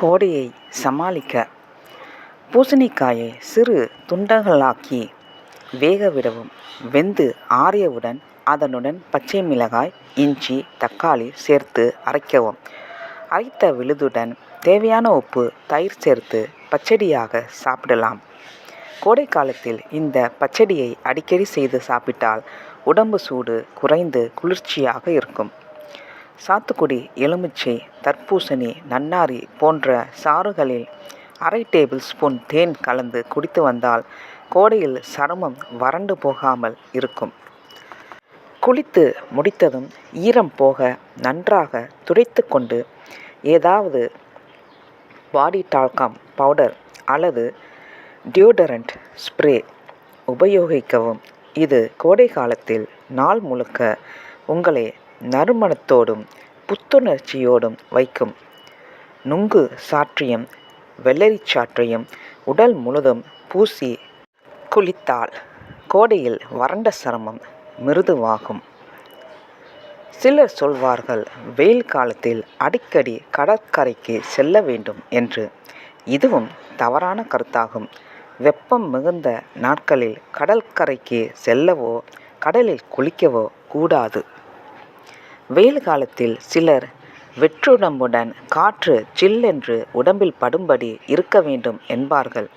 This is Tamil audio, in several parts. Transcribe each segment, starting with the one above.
கோடையை சமாளிக்க பூசணிக்காயை சிறு துண்டங்களாக்கி வேக விடவும். வெந்து ஆறியவுடன் அதனுடன் பச்சை மிளகாய் இஞ்சி தக்காளி சேர்த்து அரைக்கவும். அரைத்த விழுதுடன் தேவையான உப்பு தயிர் சேர்த்து பச்சடியாக சாப்பிடலாம். கோடை காலத்தில் இந்த பச்சடியை அடிக்கடி செய்து சாப்பிட்டால் உடம்பு சூடு குறைந்து குளிர்ச்சியாக இருக்கும். சாத்துக்குடி எலுமிச்சை தர்பூசணி நன்னாரி போன்ற சாறுகளில் அரை டேபிள் ஸ்பூன் தேன் கலந்து குடித்து வந்தால் கோடையில் சருமம் வறண்டு போகாமல் இருக்கும். குளித்து முடித்ததும் ஈரம் போக நன்றாக துடைத்து கொண்டு ஏதாவது பாடி டால்காம் பவுடர் அல்லது டியோடரண்ட் ஸ்ப்ரே உபயோகிக்கவும். இது கோடை காலத்தில் நாள் முழுக்க உங்களை நறுமணத்தோடும் புத்துணர்ச்சியோடும் வைக்கும். நுங்கு சாற்றியம் வெள்ளரி சாற்றையும் உடல் முழுதும் பூசி குளித்தால் கோடையில் வறண்ட சிரமம் மிருதுவாகும். சிலர் சொல்வார்கள் வெயில் காலத்தில் அடிக்கடி கடற்கரைக்கு செல்ல வேண்டும் என்று. இதுவும் தவறான கருத்தாகும். வெப்பம் மிகுந்த நாட்களில் கடற்கரைக்கு செல்லவோ கடலில் குளிக்கவோ கூடாது. வெயில் காலத்தில் சிலர் வெற்றுடம்புடன் காற்று சில்லென்று உடம்பில் படும்படி இருக்க வேண்டும் என்பார்கள்.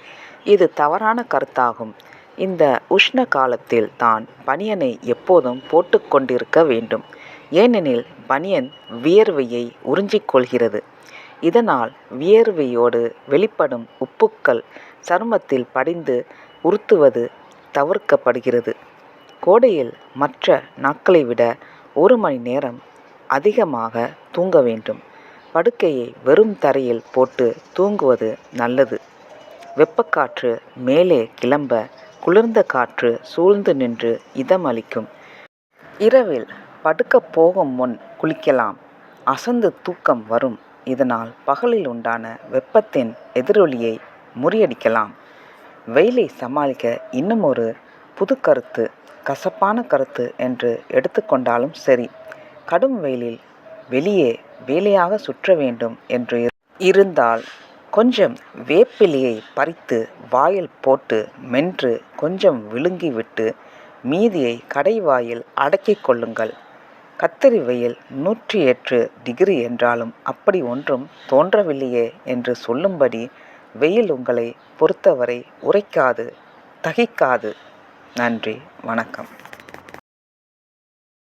இது தவறான கருத்தாகும். இந்த உஷ்ண காலத்தில் தான் பனியனை எப்போதும் போட்டுக்கொண்டிருக்க வேண்டும். ஏனெனில் பனியன் வியர்வையை உறிஞ்சிக் கொள்கிறது. இதனால் வியர்வையோடு வெளிப்படும் உப்புக்கள் சருமத்தில் படிந்து உறுத்துவது தவிர்க்கப்படுகிறது. கோடையில் மற்ற நாட்களை விட ஒரு மணி நேரம் அதிகமாக தூங்க வேண்டும். படுக்கையை வெறும் தரையில் போட்டு தூங்குவது நல்லது. வெப்பக்காற்று மேலே கிளம்ப குளிர்ந்த காற்று சூழ்ந்து நின்று இதமளிக்கும். இரவில் படுக்கப் போகும் முன் குளிக்கலாம். அசந்து தூக்கம் வரும். இதனால் பகலில் உண்டான வெப்பத்தின் எதிரொலியை முறியடிக்கலாம். வெயிலை சமாளிக்க இன்னும் ஒரு புது கருத்து கசப்பான கருத்து என்று எடுத்துக்கொண்டாலும் சரி கடும் வெயிலில் வெளியே வேலையாக சுற்ற வேண்டும் என்று இருந்தால் கொஞ்சம் வேப்பிலையை பறித்து வாயில் போட்டு மென்று கொஞ்சம் விழுங்கி விட்டு மீதியை கடைவாயில் அடக்கிக் கொள்ளுங்கள். கத்தரி வெயில் நூற்றி எட்டு டிகிரி என்றாலும் அப்படி ஒன்றும் தோன்றவில்லையே என்று சொல்லும்படி வெயில் உங்களை பொறுத்தவரை உரைக்காது தகிக்காது. நன்றி வணக்கம்.